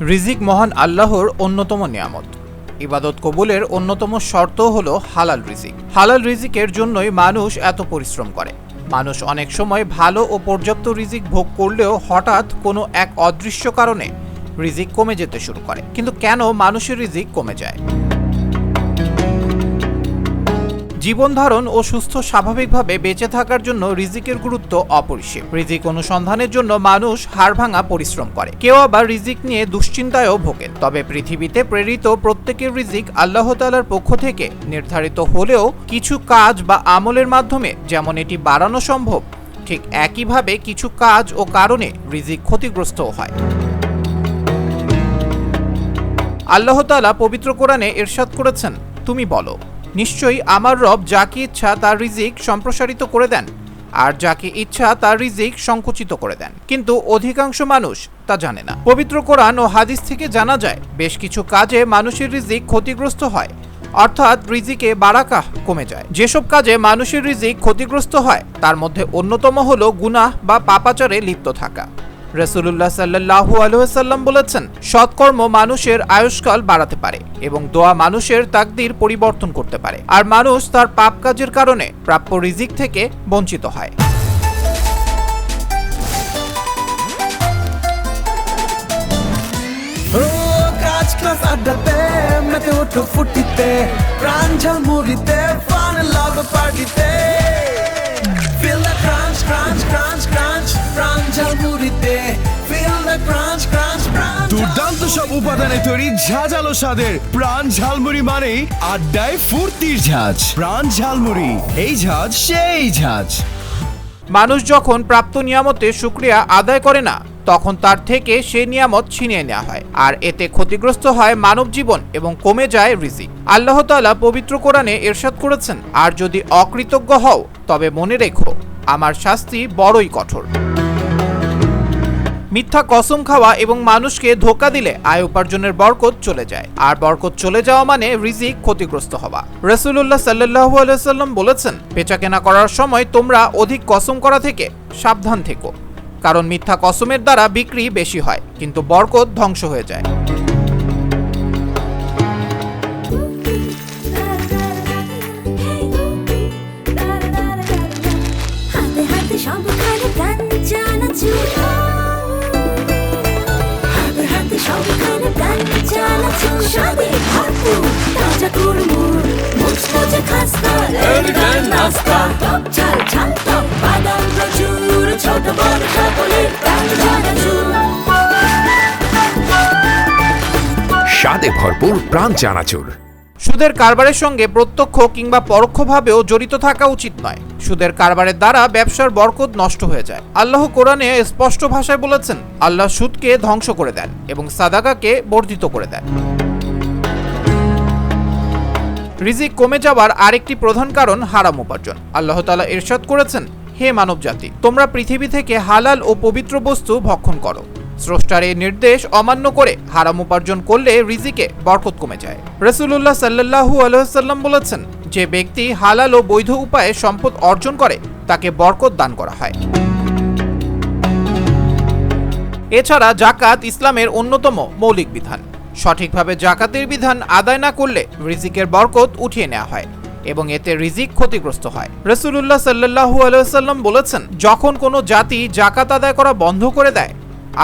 রিজিক মহান আল্লাহর অন্যতম নিয়ামত। ইবাদত কবুলের অন্যতম শর্ত হলো হালাল রিজিক। হালাল রিজিকের জন্যই মানুষ এত পরিশ্রম করে। মানুষ অনেক সময় ভালো ও পর্যাপ্ত রিজিক ভোগ করলেও হঠাৎ কোনো এক অদৃশ্য কারণে রিজিক কমে যেতে শুরু করে। কিন্তু কেন মানুষের রিজিক কমে যায়? জীবন ধারণ ও সুস্থ স্বাভাবিকভাবে বেঁচে থাকার জন্য রিজিকের গুরুত্ব অপরিসীম। রিজিক অনুসন্ধানের জন্য মানুষ হাড়ভাঙা পরিশ্রম করে। কেউ আবার রিজিক নিয়ে দুশ্চিন্তায়ও ভোগেন। তবে পৃথিবীতে প্রেরিত প্রত্যেকের রিজিক আল্লাহ তালার পক্ষ থেকে নির্ধারিত হলেও কিছু কাজ বা আমলের মাধ্যমে যেমন এটি বাড়ানো সম্ভব, ঠিক একইভাবে কিছু কাজ ও কারণে রিজিক ক্ষতিগ্রস্তও হয়। আল্লাহ তালা পবিত্র কোরআনে এরশাদ করেছেন, তুমি বলো নিশ্চয়ই আমার রব যাকে ইচ্ছা তার রিজিক সম্প্রসারিত করে দেন, আর যাকে ইচ্ছা তার রিজিক সংকুচিত করে দেন। কিন্তু অধিকাংশ মানুষ তা জানে না। পবিত্র কোরআন ও হাদিস থেকে জানা যায়, বেশ কিছু কাজে মানুষের রিজিক ক্ষতিগ্রস্ত হয়, অর্থাৎ রিজিকে বারাকাহ কমে যায়। যেসব কাজে মানুষের রিজিক ক্ষতিগ্রস্ত হয়, তার মধ্যে অন্যতম হলো গুনাহ বা পাপাচারে লিপ্ত থাকা। রসুল্লাহ সাল্লাহু আলহাম বলেছেন, সৎকর্ম মানুষের আয়ুষ্কাল বাড়াতে পারে এবং দোয়া মানুষের তাকদির পরিবর্তন করতে পারে। আর মানুষ তার পাপ কাজের কারণে প্রাপ্য রিজিক থেকে বঞ্চিত হয়। ক্লাস আড্ডাতে, মেতে ওঠো ফুটিতে, প্রাণ প্রাণ ঝালমুড়িতে। দুর্দান্ত সব উপাদানে তৈরি ঝাঁঝালো স্বাদের প্রাণ ঝালমুড়ি মানেই আড্ডায় ফুর্তির ঝাঁজ। প্রাণ ঝালমুড়ি, এই ঝাঁজ সেই ঝাঁজ। মানুষ যখন প্রাপ্ত নিয়ামতের সুক্রিয়া আদায় করে না, তখন তার থেকে সে নিয়ামত ছিনিয়ে নেওয়া হয়। আর এতে ক্ষতিগ্রস্ত হয় মানব জীবন এবং কমে যায় রিজিক। আল্লাহ তাআলা পবিত্র কোরআনে এরশাদ করেছেন, আর যদি অকৃতজ্ঞ হও, তবে মনে রেখো, আমার শাস্তি বড়ই কঠোর। মিথ্যা কসম খাওয়া এবং মানুষকে ধোকা দিলে আয় উপার্জনের বরকত চলে যায়। আর বরকত চলে যাওয়া মানে রিজিক ক্ষতিগ্রস্ত হওয়া। রসুল্লাহ সাল্লাহ আলাইসাল্লাম বলেছেন বেচাকেনা করার সময় তোমরা অধিক কসম করা থেকে সাবধান থেকো। কারণ মিথ্যা কসমের দ্বারা বিক্রি বেশি হয়, কিন্তু বরকত ধ্বংস হয়ে যায়। বড় স্বাদে ভরপুর প্রাণ চানাচুর। সুদের কারবারের সঙ্গে প্রত্যক্ষ কিংবা পরোক্ষভাবেও জড়িত থাকা উচিত নয়। সুদের কারবারের দ্বারা ব্যবসার বরকত নষ্ট হয়ে যায়। আল্লাহ কোরআনে স্পষ্ট ভাষায় বলেছেন, আল্লাহ সুদকে ধ্বংস করে দেন এবং সাদাকাকে বর্ধিত করে দেন। রিজিক কমে যাওয়ার আরেকটি প্রধান কারণ হারাম উপার্জন। আল্লাহ তাআলা ইরশাদ করেছেন হে মানব জাতি তোমরা পৃথিবী থেকে হালাল ও পবিত্র বস্তু ভক্ষণ করো। স্রষ্টার এই নির্দেশ অমান্য করে হারাম উপার্জন করলে রিজিকে বরকত কমে যায়। রসুল্লাহ সাল্লাহু আলহাম বলেছেন, যে ব্যক্তি হালাল ও বৈধ উপায়ে সম্পদ অর্জন করে, তাকে বরকত দান করা হয়। এছাড়া জাকাত ইসলামের অন্যতম মৌলিক বিধান। সঠিকভাবে জাকাতের বিধান আদায় না করলে রিজিকের বরকত উঠিয়ে নেওয়া হয়। এবং এতে রিজিক ক্ষতিগ্রস্ত হয়। রসুল্লাহ সাল্লু আলাইসাল্লাম বলেছেন, যখন কোনো জাতি জাকাত আদায় করা বন্ধ করে দেয়,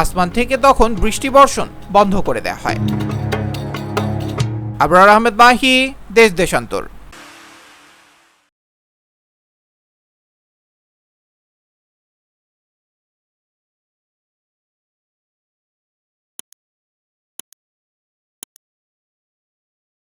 আসমান থেকে তখন বৃষ্টি বর্ষণ বন্ধ করে দেয়া হয়। আবরার আহমেদ মাহি, দেশ দেশান্তর।